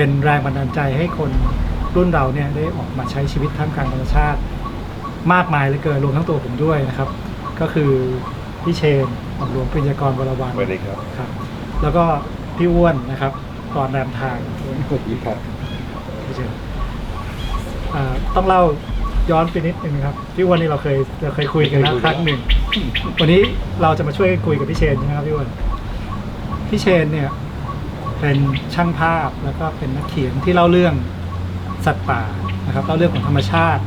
เป็นแรงบันดาลใจให้คนรุ่นเราเนี่ยได้ออกมาใช้ชีวิตท่ามกลางธรรมชาติ มากมายเหลือเกินรวมทั้งตัวผมด้วยนะครับ ก็คือพี่เชนหม่อมหลวงปริญญากรวรวันสวัสดีครับ ครับ แล้วก็พี่อ้วนนะครับตอนแรมทางสวัสดีครับพี่เชนอ่าต้องเล่าย้อนไปนิดนึงนะครับพี่อ้วนนี่เราเคยเราเคยคุยกันแล้วครั้งหนึ่ง วันนี้เราจะมาช่วยคุยกับพี่เชนใช่ไหมครับพี่อ้วนพี่เชนเนี่ย เป็นช่างภาพแล้วก็เป็นนักเขียนที่เล่าเรื่องสัตว์ป่านะครับเล่าเรื่องของธรรมชาติ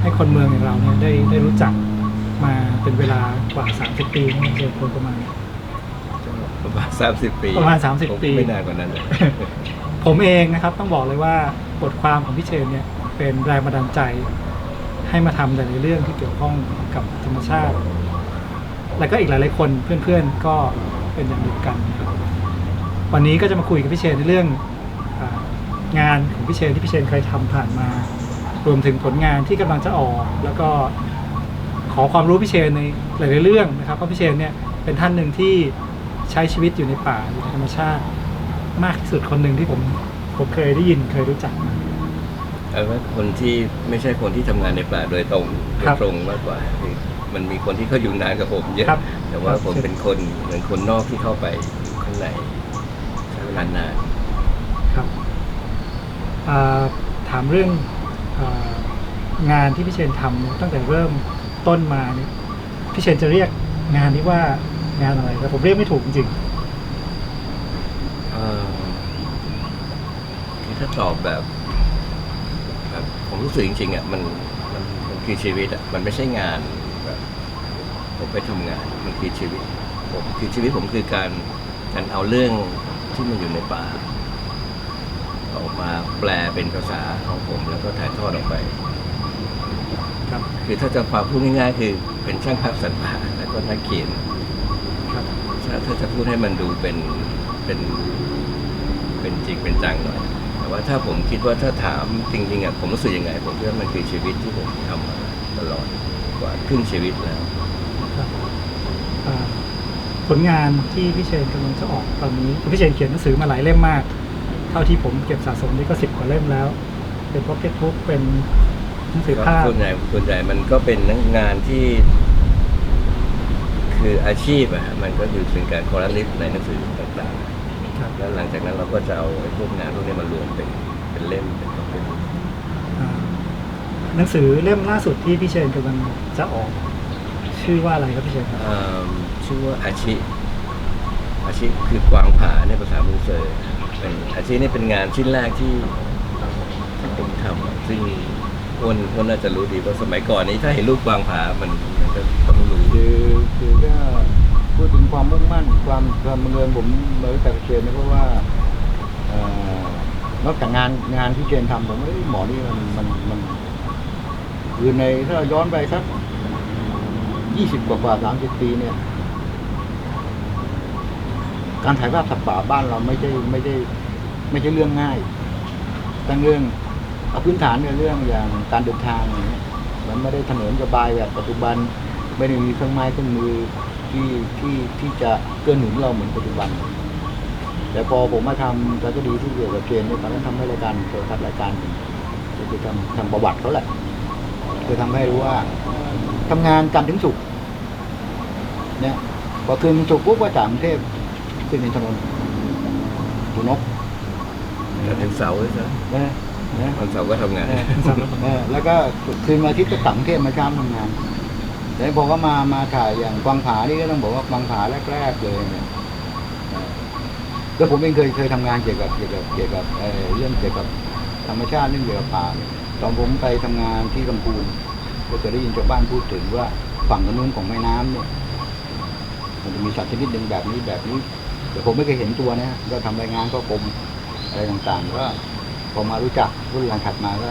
ให้คนเมืองอย่างเราเนี่ยได้ได้รู้จักมาเป็นเวลากว่า 30 ปีนี่เชนคนประมาณ ประมาณสามสิบปีประมาณ30ผมปี ไม่นานกว่านั้นเลย ผมเองนะครับต้องบอกเลยว่าบทความของพี่เชนเนี่ยเป็นแรงบันดาลใจ ให้มาทำแต่ในเรื่องที่เกี่ยวข้องกับธรรมชาติ แล้วก็อีกหลายๆคนเพื่อนๆก็เป็นอย่างเดียวกันนะครับ วันนี้ก็จะมาคุยกับพี่เชนในเรื่องอางานของพี่เชนที่พี่เชนเคยทำผ่านมา รวมถึงผลงานที่กำลังจะออก แล้วก็ขอความรู้พี่เชนในหลายๆเรื่องนะครับเพราะพี่เชนเนี่ยเป็นท่านหนึ่งที่ใช้ชีวิตอยู่ในป่าอยู่ในธรรมชาติมากที่สุดคนหนึ่งที่ผมผมเคยได้ยินเคยรู้จักมาเอาว่าคนที่ไม่ใช่คนที่ทำงานในป่าโดยตรงโดครัยบตรงมากกว่าคือมันมีคนที่เขาอยู่นานกับผมเยอะครับแต่ว่าครับผมเป็นคนเหมือนคนนอกที่เข้าไปอยู่ข้างใน ใช้เวลานานครับอ่าถามเรื่องอางานที่พี่เชนทำเนี่ยตั้งแต่เริ่มต้นมาเนี่ยพี่เชนจะเรียกงานนี้ว่างานอะไรแต่ผมเรียกไม่ถูกจริงเอ่อคือถ้าตอบแบบแบบผมรู้สึกจริงๆอะมันมันมันคือชีวิตอะมันไม่ใช่งานแบบผมไปทำงานมันคือชีวิตผมคือชีวิตผมคือการการเอาเรื่อง ที่มันอยู่ในป่า ออกมาแปลเป็นภาษาของผมแล้วก็ถ่ายทอดออกไปๆครับ คือถ้าจะความพูดง่ายๆคือเป็นช่างภาพสัตว์ป่าแล้วก็นักเขียนครับถ้าถ้าจะพูดให้มันดูเป็นเป็นเป็นจริงเป็นจังหน่อย แต่ว่าถ้าผมคิดว่าถ้าถามจริงๆอะผมรู้สึกยังไง ผมคิดว่ามันคือชีวิตที่ผมทำมาตลอดกว่าครึ่งชีวิตแล้วครับอ่า ผลงานที่พี่เชนกำลังจะออกตอนนี้พี่เชนเขียนหนังสือมาหลายเล่มมาก เท่าที่ผมเก็บสะสมนี่ก็สิบกว่าเล่มแล้ว เป็นพ็อกเก็ตบุ๊กเป็นหนังสือภาพส่วนใหญ่ส่วนใหญ่มันก็เป็นงานที่ คืออาชีพอะฮะมันก็คือเป็นการคอรัสลิฟในหนังสือต่างครับๆแล้วหลังจากนั้นเราก็จะเอาไอ้พวกงานพวกนี้มารวมเป็นเป็นเล่มเป็นเป็นอ่าหนังสือเล่มล่าสุดที่พี่เชนกำลังจะออก ชื่อว่าอะไรครับพี่เชนครับเอิ่ม ชื่อว่าอาชิ อาชิคือกวางผาในภาษามูเซอร์เป็นอาชินี่เป็นงานชิ้นแรกที่ที่ผมทำซึ่งคนคนน่าจะรู้ดีเพราสมัยก่อนนี้ถ้าเห็นรูปกวางผา มันมันก็ต้องรู้คือคือถ้าพูดถึงความมุ่งมั่น ความความบังเอิญผมมารู้จักเชนนะเพราะว่าเอ่อนอกจากงานงานที่เชนทำผมว่าหมอนี่มันมันมันคือในถ้าเราย้อนไปสักยี่สิบกว่าสามสิบปีเนี่ย การถ่ายภาพสัตว์ป่าบ้านเราไม่ใช่ไม่ใช่ไม่ใช่เรื่องง่ายตั้งเรื่องเอาพื้นฐานเนี่ยเรื่องอย่างการเดินทางอย่างนี้มันไม่ได้ถนนสบายแบบปัจจุบันไม่ได้มีเครื่องไม้เครื่องมือที่ที่ที่จะเกื้อหนุนเราเหมือนปัจจุบัน แต่พอผมมาทำสารคดีที่เกี่ยวกับเกณฑ์เนี่ยตอนนั้นทำให้รายการโทรทัศน์รายการก็คือทำทำประวัติเขาแหละคือทำให้รู้ว่าทำงานจันทร์ถึงศุกร์เนี่ยพอคืนศุกร์ปุ๊บก็จากกรุงเทพ ขึ้นอินทนนท์ดูนกแต่ถึงเสาร์เลยนะนะนะวันเสาร์ก็ทำงาน เออเออแล้วก็คืนวันอาทิตย์ก็ต่างประเทศมาจ้างทำงานแล้วพอก็มามาถ่ายอย่างกวางผานี่ก็ต้องบอกว่ากวางผาแรกๆเลยเนี่ยเออแล้วผมเองเคยเคยทำงานเกี่ยวกับเกี่ยวกับเกี่ยวกับเอ่อเรื่องเกี่ยวกับธรรมชาติเรื่องเกี่ยวกับป่าเนี่ยตอนผมไปทำงานที่ลำพูนก็จะได้ยินชาวบ้านพูดถึงว่าฝั่งกระนู้นของแม่น้ำเนี่ย มันจะมีสัตว์ชนิดหนึ่งแบบนี้แบบนี้ แต่ผมไม่เคยเห็นตัวนะฮะก็ทำรายงานก็กรมอะไรต่างๆก็พอมารู้จักรุ่นหลังถัดมาก็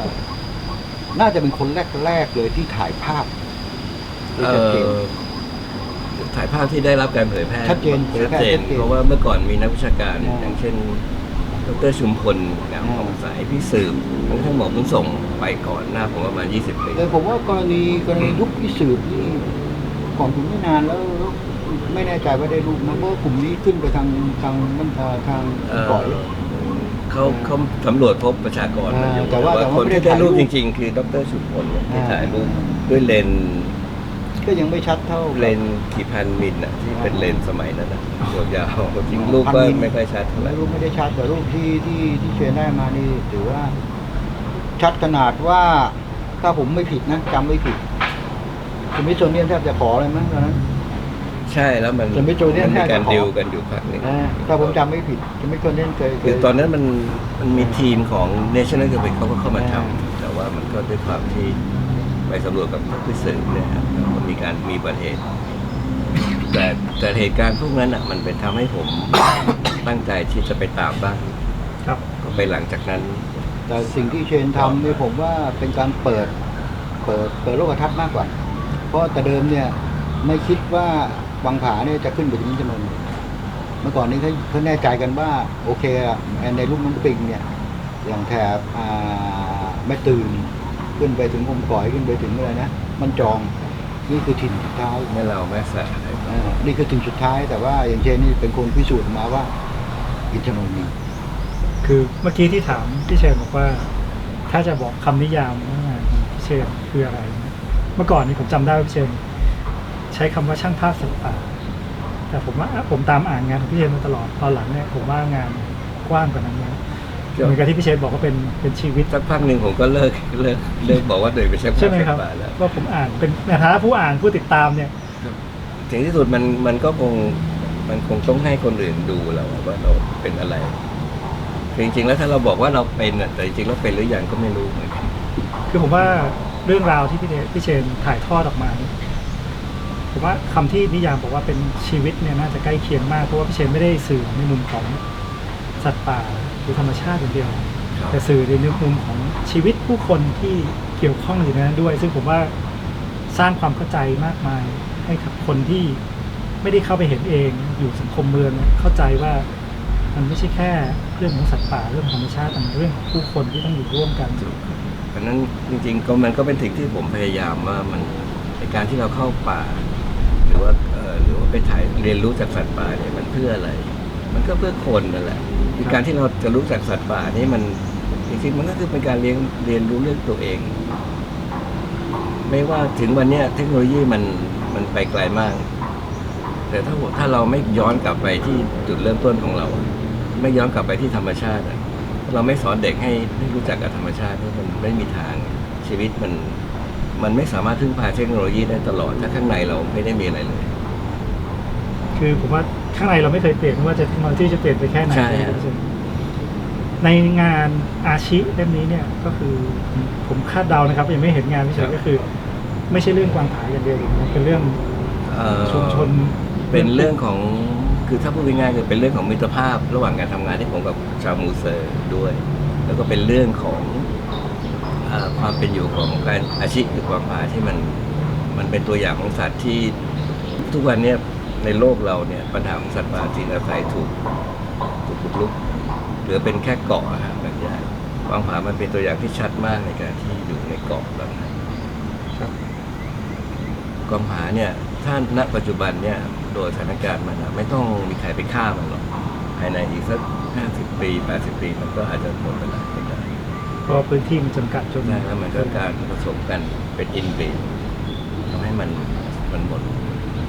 น่าจะเป็นคนแรกๆเลยที่ถ่ายภาพได้เอ่ชัดเจนอถ่ายภาพที่ได้รับการเผยแพร่ชัดเจนเผยชัดแพร่เจนชัดเจนเพราะว่าเมื่อก่อนมีนักวิชาการอ่าอย่างเช่น ดรชุมพลงามของสายพี่สืบทั้งทั้งหมดต้องส่งไปก่อนหน้าผมประมาณ 20 ปีแต่ผมว่ากรณีกรณียุคพิสืบนี่ก่อนผมไม่นานแล้วแล้ว ไม่แน่ใจว่าได้รูปนะเพราะว่ากลุ่มนี้ขึ้นไปทางทางมันเอ่อทางเอ่อก่อย เขาเขาสำรวจพบประชากรมันอยู่อ่าแต่ว่าแต่ว่าคนไม่ได้ที่ได้รูปถ่ายรูจปริง ๆ คือดรสุพลเนี่ยที่อ่า ถ่ายรูปด้วยเลนส์ก็ยังไม่ชัดเท่า เลนส์กี่พันมิลน่ะที่เป็นเลนส์สมัยนั้นนะยาวๆจริงรูปก็ไม่ค่อยชัดเท่าไหร่ รูปไม่ได้ชัดแต่รูปที่ที่ที่เชนได้มานี่ถือว่า ชัดขนาดว่าถ้าผมไม่ผิดนะจำไม่ผิดสมิธโซเนียนแทบจะขอเลยมั้งตอนนั้น ใช่แล้วมันแต่ไม่โจรเนี่ยมันมีการแค่จะขอ ดิวกันอยู่พักหนึ่งนะถ้าผมจำไม่ผิดสมิธโซเนียนเคยเคคืย อตอนนั้นมันมันมีทีมของ National Geographic เขาก็เข้ามาทอ่าำแต่ว่ามันก็ด้วยความที่ไปสำรวจกับผู้สื่อเนี่ยครับแล้วก็มีการมีอุบัติเหตุ แต่แต่เหตุการณ์พวกนั้นอะ มันเป็นทำให้ผม ตั้งใจที่จะไปตามบ้างครับ ก็ไปหลังจากนั้น แต่สิ่งที่เชนทำเนี่ยผมว่าเป็นการเปิด เปิดเปิดโลกทัศน์มากกว่า เพราะแต่เดิมเนี่ยไม่คิดว่า วังผาเนี่ยจะขึ้นไปถึงนิจนนท์เมื่อก่อนนี้เขาเขาแน่ใจกันว่า โอเคอะในลูกน้องปิงเนี่ย อย่างแถบอ่าแม่ตื่นขึ้นไปถึงอมก่อยขึ้นไปถึงอะไรนะมันจองนี่คือถิ่นสุดท้ายแม่เราแม่สะอะไรอ่านี่คือถิ่นสุดท้ายแต่ว่าอย่างเชนนี่เป็นคนพิสูจน์มาว่าอินทนนท์มีคือเมื่อกี้ที่ถามพี่เชนบอกว่า ถ้าจะบอกคำนิยามว่างานของพี่เชนคืออะไรนะเมื่อก่อนนี้ผมจำได้ว่าพี่เชน ใช้คำว่าช่างภาพสัตว์ป่าแต่ผมว่าผมตามอ่านงานของพี่เชนมาตลอดตอนหลังเนี่ยผมว่างานกว้างกว่านั้นนะเหมือนกับที่พี่เชนบอกว่าเป็นเป็นชีวิตสักพักหนึ่งผมก็เลิกเลิกเลิกบอกว่าเดินไปใช้ภาพใช่ไหมครับป่าแล้วว่าผมอ่านเป็นในฐานะผู้อ่านผู้ติดตามเนี่ยถึงที่สุดมันมันก็คงมันคงต้องให้คนอื่นดูแล้วว่าเราเป็นอะไรคือจริงๆแล้วถ้าเราบอกว่าเราเป็นน่ะแต่จริงๆแล้วเป็นหรือยังก็ไม่รู้เหมือนกันคือผมว่าเรื่องราวที่พี่เดพี่เชนถ่ายทอดออกมาเนี่ย ผมว่าคำที่นิยามบอกว่าเป็นชีวิตเนี่ยน่าจะใกล้เคียงมากเพราะว่าพี่เชนไม่ได้สื่อในมุมของสัตว์ป่าหรือธรรมชาติอย่างเดียวครับแต่สื่อในมุมของชีวิตผู้คนที่เกี่ยวข้องอยู่ในนั้นด้วย ซึ่งผมว่าสร้างความเข้าใจมากมายให้กับคนที่ไม่ได้เข้าไปเห็นเองอยู่สังคมเมืองเนี่ยเข้าใจว่ามันไม่ใช่แค่เรื่องของสัตว์ป่าเรื่องของธรรมชาติแต่มันเรื่องของผู้คนที่ต้องอยู่ร่วมกันเพราะฉะนั้นจริงๆก็มันก็เป็นสิ่งที่ผมพยายามว่ามันในการที่เราเข้าป่า หรือว่าหรือว่าไปถ่ายเรียนรู้จากสัตว์ป่าเนี่ยมันเพื่ออะไร มันก็เพื่อคนนั่นแหละคือการที่เราจะรู้จักสัตว์ป่านี่มันจริงๆมันก็คือเป็นการเรียนเรียนรู้เรื่องตัวเอง ไม่ว่าถึงวันเนี้ยเทคโนโลยีมันมันไปไกลมาก แต่ถ้าถ้าเราไม่ย้อนกลับไปที่จุดเริ่มต้นของเรา ไม่ย้อนกลับไปที่ธรรมชาติเราไม่สอนเด็กให้ให้รู้จักกับธรรมชาติมันไม่มีทางชีวิตมัน มันไม่สามารถพึ่งพาเทคโนโลยีได้ตลอด ถ้าข้างในเราไม่ได้มีอะไรเลย คือผมว่าข้างในเราไม่เคยเปลี่ยนไม่ว่าจะเทคโนโลยีจะเปลี่ยนไปแค่ไหนใช่ฮะ ในงานอาชิเล่มนี้เนี่ยก็คือผมคาดเดานะครับ ยังไม่เห็นงานพี่เฉยก็คือ ไม่ใช่เรื่องกวางผาอย่างเดียวนะเป็นเรื่องเอ่อชุมชน เป็นเรื่องของคือถ้าพูดง่ายๆคือเป็นเรื่องของมิตรภาพ ระหว่างการทำงานที่ผมกับชาวมูเซอร์ด้วย แล้วก็เป็นเรื่องของเออ ความเป็นอยู่ของการอาชีพหรือกวางผาที่มันมันเป็นตัวอย่างของสัตว์ที่ทุกวันเนี้ยในโลกเราเนี่ยปัญหาของสัตว์ป่าสิ่งอาศัยถูกถูกบุกรุกเหลือเป็นแค่เกาะอะครับแบบนี้กวางผามันเป็นตัวอย่างที่ชัดมากในการที่อยู่ในเกาะแบบนั้นครับกวางผาเนี่ยถ้าณปัจจุบันเนี่ยโดยสถานการณ์มันอะไม่ต้องมีใครไปฆ่ามันหรอกภายในอีกสักห้าสิบปีแปดสิบปีมันก็อาจจะหมดไปแล้วไม่ได้ เพราะว่าพื้นที่มันจำกัดจนนะแล้วมันก็การผสมกันเป็นอินเบดทำให้มันมันหมด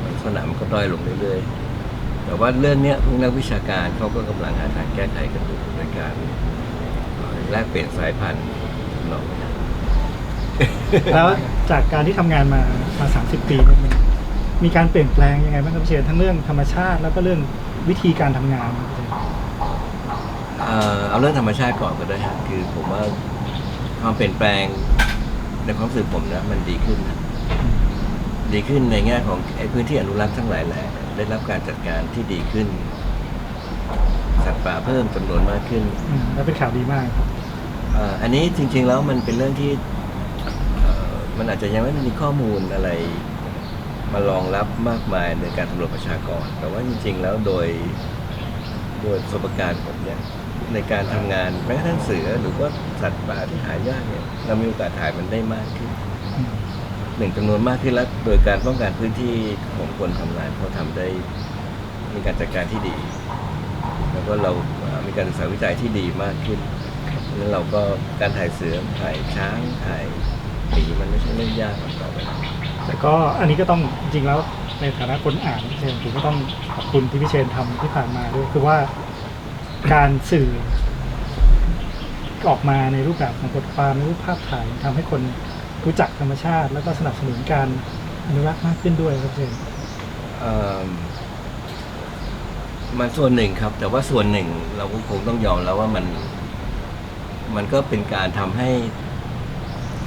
ลักษณะมันก็ด้อยลงเรื่อยๆ แต่ว่าเรื่องเนี้ยพวกนักวิชาการเขาก็กำลังหาทางแก้ไขกันอยู่ในการเอ่อแลกเปลี่ยนสายพันธุ์ทำนองนี้แล้วจากการที่ทำงานมามาสามสิบปีเนี่ยมันมีการเปลี่ยนแปลงยังไงบ้างครับพี่เชนทั้งเรื่องธรรมชาติ แล้วก็เรื่องวิธีการทำงานครับพี่ เชนเอ่อเอาเรื่องธรรมชาติก่อนก็ได้ฮะคือผมว่าความเปลี่ยนแปลงในความรู้สึกผมนะมันดีขึ้นนะดีขึ้นในแง่ของไอ้พื้นที่อนุรักษ์ทั้งหลายแหละได้รับการจัดการที่ดีขึ้น สัตว์ป่าเพิ่มจำนวนมากขึ้นอืมแล้วเป็นข่าวดีมากครับเอ่ออันนี้จริง ๆ แล้วมันเป็นเรื่องที่เอ่อมันอาจจะยังไม่มีข้อมูลอะไร มารองรับมากมายในการสำรวจประชากร แต่ว่าจริง ๆ แล้วโดยโดยประสบการณ์ผมเนี่ย ในการทำงานแม้กระทั่งเสือหรือว่าสัตว์ป่าที่หายากเนี่ยเรามีโอกาสถ่ายมันได้มากขึ้นหนึ่งจำนวนมากขึ้นและโดยการป้องกันพื้นที่ของคนทำงานเขาทำได้มีการจัดการที่ดี แล้วก็เรามีการศึกษาวิจัยที่ดีมากขึ้นแล้วเราก็การถ่ายเสือถ่ายช้างถ่ายหมีมันไม่ใช่เรื่องยากต่อไปแต่ก็อันนี้ก็ต้องจริงแล้วในฐานะคนอ่านพี่เชนผมก็ต้องขอบคุณที่พี่เชนทำที่ผ่านมาด้วยคือว่า การสื่อ ออกมาในรูปแบบของบทความในรูปภาพถ่ายทำให้คนรู้จักธรรมชาติ แล้วก็สนับสนุนการอนุรักษ์มากขึ้นด้วยครับพี่เชนเอิ่มมันส่วนหนึ่งครับ แต่ว่าส่วนหนึ่งเราก็คงต้องยอมแล้วว่ามัน มันก็เป็นการทำให้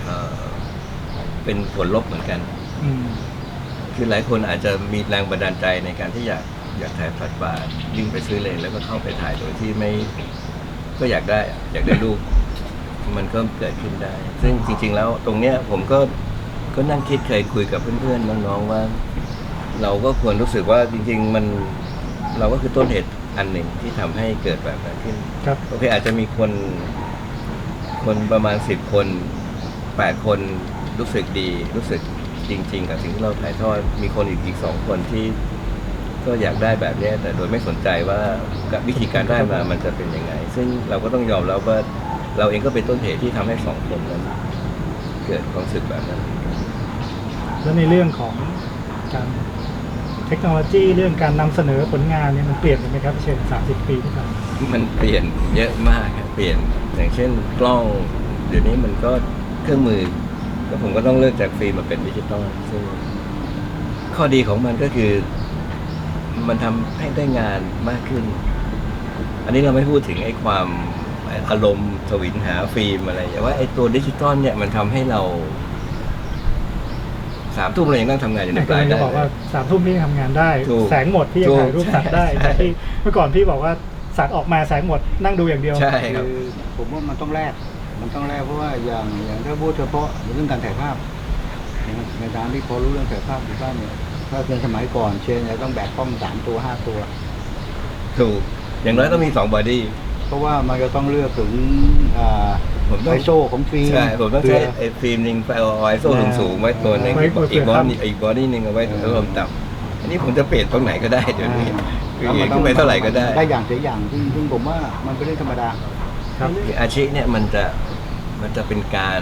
เอ่อเป็นผลลบเหมือนกัน อืม คือหลายคนอาจจะมีแรงบันดาลใจในการที่อยาก อยากถ่ายสัตว์ป่าวิ่งไปซื้อเลนแล้วก็เข้าไปถ่ายโดยที่ไม่ก็อยากได้อยากได้รูปมันก็เกิดขึ้นได้ ซึ่งจริง ๆ แล้วตรงเนี้ยผมก็ก็นั่งคิดเคยคุยกับเพื่อนๆน้องๆว่า เราก็ควรรู้สึกว่าจริง ๆ มันเราก็คือต้นเหตุอันหนึ่งที่ทำให้เกิดแบบนั้นขึ้นครับโอเคอาจจะมีคน คนประมาณสิบคนแปดคนรู้สึกดี รู้สึกจริง ๆ กับสิ่งที่เราถ่ายทอดมีคนอีกอีกสองคนที่ ก็อยากได้แบบเนี้ยแต่โดยไม่สนใจว่าวิธีการได้มามันจะเป็นยังไง ซึ่งเราก็ต้องยอมแล้วว่าเราเองก็เป็นต้นเหตุที่ทำให้สองคนนั้น เกิดความรู้สึกแบบนั้น แล้วในเรื่องของการเทคโนโลยีเรื่องการนำเสนอผลงานเนี่ยมันเปลี่ยนไปไหมครับพี่เชนสามสิบปีที่ผ่านมามันเปลี่ยนเยอะมากครับเปลี่ยนอย่างเช่นกล้องเดี๋ยวนี้มันก็เครื่องมือ ก็ผมก็ต้องเลือกจากฟิล์มมาเป็นดิจิตอลซึ่งข้อดีของมันก็คือ มันทำให้ได้งานมากขึ้น อันนี้เราไม่พูดถึงไอ้ความอารมณ์ทวินหาฟิล์มอะไรแต่ว่าไอ้ตัวดิจิตอลเนี่ยมันทำให้เราสามทุ่มเรายังนั่งทำงานอยู่ในแต่ปก็ลายเลยได้ จะบอกว่าเลยสามทุ่มพี่ยังทำงานได้ ถูกแสงหมดพี่ยังถูกถ่ายรูปสัตว์ได้ใช่ แต่ที่เมื่อก่อนพี่บอกว่าสัตว์ออกมาแสงหมดนั่งดูอย่างเดียว ใช่ครับ คือผมว่ามันต้องแลกมันต้องแลกเพราะว่าอย่างอย่างถ้าพูดเฉพาะเรื่องการถ่ายภาพในในทางที่พอรู้เรื่องถ่ายภาพอยู่บ้านเนี่ย ถ้าเป็นสมัยก่อนเชนเนี่ยต้องแบกกล้องสามตัวห้าตัว ถูก อย่างน้อยต้องมีสองบอดี้ เพราะว่ามันจะต้องเลือกถึงอ่าผมต้องไอโซของฟิล์มใช่ผมต้องเพื่ใช้ไอ้ฟิล์มหนึ่งไปเอาไอโซสูงสูงๆไว้ตัวหนึ่งไว้อีกเผื่ออีกบอทำดี้อีกบอดี้หนึ่งเอาไว้อารมณ์ต่ำอันนี้ผมจะเปลี่ยนตรงไหนก็ได้เดี๋ยวนี้คือแล้วเห็มันนต้ขึ้องนไปเท่าไหร่ก็ได้ ได้อย่างเสียอย่างซึ่งซึ่งผมว่ามันเป็นเรื่องธรรมดา ครับคืออาชีพเนี่ยมันจะมันจะเป็นการ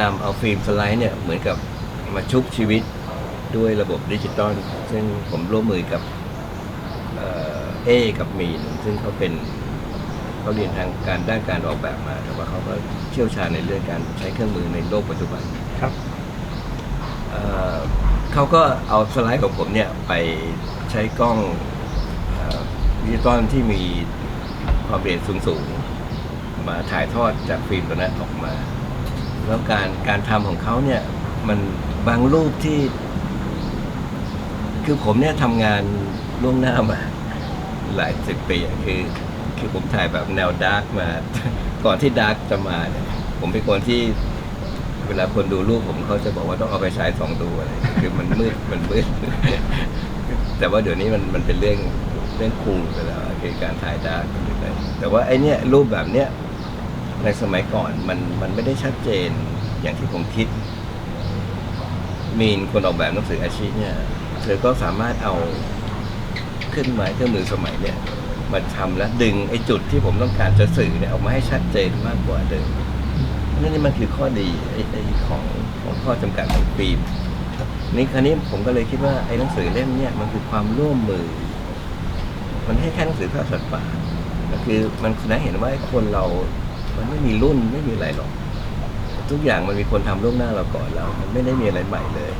นำเอาฟิล์มสไลด์เนี่ยเหมือนกับมาชุบชีวิต ด้วยระบบดิจิตอลซึ่งผมร่วมมือกับเอ่อเอกับมีนซึ่งเขาเป็นเขาเรียนทางการด้านการออกแบบมา แต่ว่าเขาก็เชี่ยวชาญในเรื่องการใช้เครื่องมือในโลกปัจจุบันครับเอ่อเขาก็เอาสไลด์ของผมเนี่ยไปใช้กล้องเอ่อดิจิตอลที่มีความเร็วสูงๆมาถ่ายทอดจากฟิล์มตัวนั้นออกมา แล้วการการทำของเขาเนี่ยมันบางรูปที่ คือผมเนี่ยทำงานล่วงหน้ามา หลายสิบปีอะคือ คือผมถ่ายแบบแนวดาร์กมา ก่อนที่ดาร์กจะมาเนี่ยผมเป็นคนที่ เวลาคนดูรูปผมเขาจะบอกว่าต้องเอาไปใช้สองดูอะไรคือมันมืดมันมืด แต่ว่าเดี๋ยวนี้มันมันเป็นเรื่องเรื่องคูลไปแล้วคือการถ่ายดาร์กแต่ว่าไอเนี้ยรูปแบบเนี้ยในสมัยก่อนมันมันไม่ได้ชัดเจนอย่างที่ผมคิด มีนคนออกแบบหนังสืออาชีพเนี่ย เธอก็สามารถเอาเครื่องไม้เครื่องมือสมัยเนี่ยมาทำและดึงไอ้จุดที่ผมต้องการจะสื่อเนี่ยออกมาให้ชัดเจนมากกว่าเดิมนั่นนี่มันคือข้อดีไอ้ไอ้ของของข้อจำกัดของฟิล์มนี่คราวนี้ผมก็เลยคิดว่าไอ้หนังสือเล่มเนี้ยมันคือความร่วมมือ มันไม่ใช่แค่หนังสือภาพสัตว์ป่าก็คือมันแสดงเห็นว่าคนเรา มันไม่มีรุ่นไม่มีอะไรหรอก ทุกอย่างมันมีคนทำล่วงหน้าเราก่อนแล้วมันไม่ได้มีอะไรใหม่เลย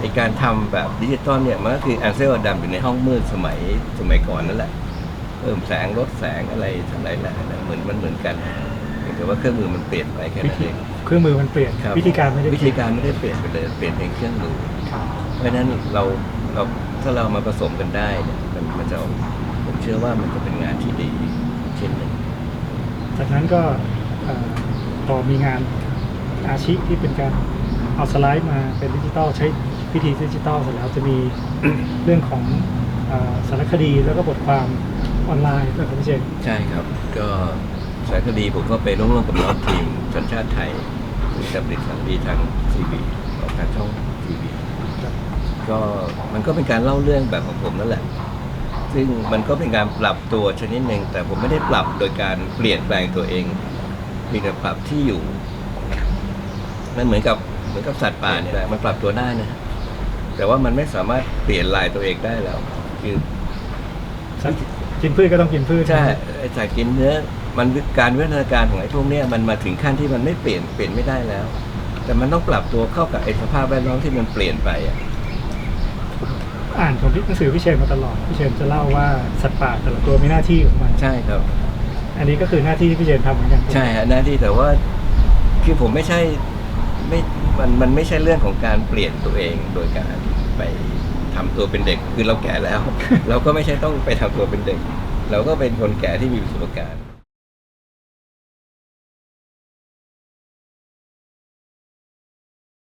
ไอ้การทำแบบดิจิตอลเนี่ยมันก็คือแอนเซลอดัมอยู่ในห้องมืดสมัยสมัยก่อนนั่นแหละเพิ่มแสงลดแสงอะไรทั้งหลายแหล่นะเหมือนมันเหมือนกันเพียงแต่ว่าเครื่องมือมันเปลี่ยนไปแค่นั้นเอง เครื่องมือมันเปลี่ยน ครับ วิธีการไม่ได้วิธีการไม่ได้เปลี่ยนไปเลยเปลี่ยนเพียงเครื่องมือ ครับ เพราะฉะนั้นเราเราถ้าเรามาผสมกันได้เนี่ยมันมันจะผมเชื่อว่ามันจะเป็นงานที่ดีเช่นหนึ่ง จากนั้นก็เอ่อพอมีงานอาชีพที่เป็นการเอาสไลด์มาเป็นดิจิตอลใช้ พิธีดิจิตอลเสร็จแล้วจะมีเรื่องของเอ่อสารคดีแล้วก็บทความออนไลน์ด้วยครับพี่เจนใช่ครับ ก็สารคดีผมก็ไปร่วมๆกับน้องทีมสัญชาติไทยจะผลิตสารดีทางทีวีออกทางช่องทีวีก็มันก็เป็นการเล่าเรื่องแบบของผมนั่นแหละ ซึ่งมันก็เป็นการปรับตัวชนิดหนึ่งแต่ผมไม่ได้ปรับโดยการเปลี่ยนแปลงตัวเองเพียงแต่ปรับที่อยู่ มันเหมือนกับเหมือนกับสัตว์ป่าเนี่ยแหละมันปรับตัวได้นะ แต่ว่ามันไม่สามารถเปลี่ยนลายตัวเองได้แล้วคือ กินพืชก็ต้องกินพืชใช่ไอ้จากกินเนื้อ มันการวิวัฒนาการของไอ้พวกเนี้ยมันมาถึงขั้นที่มันไม่เปลี่ยนเปลี่ยนไม่ได้แล้ว แต่มันต้องปรับตัวเข้ากับไอ้สภาพแวดล้อมที่มันเปลี่ยนไปอะอ่านของหนังสือพี่เชนมาตลอดพี่เชนจะเล่าว่าสัตว์ป่าแต่ละตัวมีหน้าที่ของมันใช่ครับ อันนี้ก็คือหน้าที่ที่พี่เชนทำเหมือนกันใช่ฮะหน้าที่แต่ว่าคือผมไม่ใช่ไม่ มันมันไม่ใช่เรื่องของการเปลี่ยนตัวเองโดยการไปทำตัวเป็นเด็กคือเราแก่แล้ว เราก็ไม่ใช่ต้องไปทำตัวเป็นเด็ก เราก็เป็นคนแก่ที่มีประสบการณ์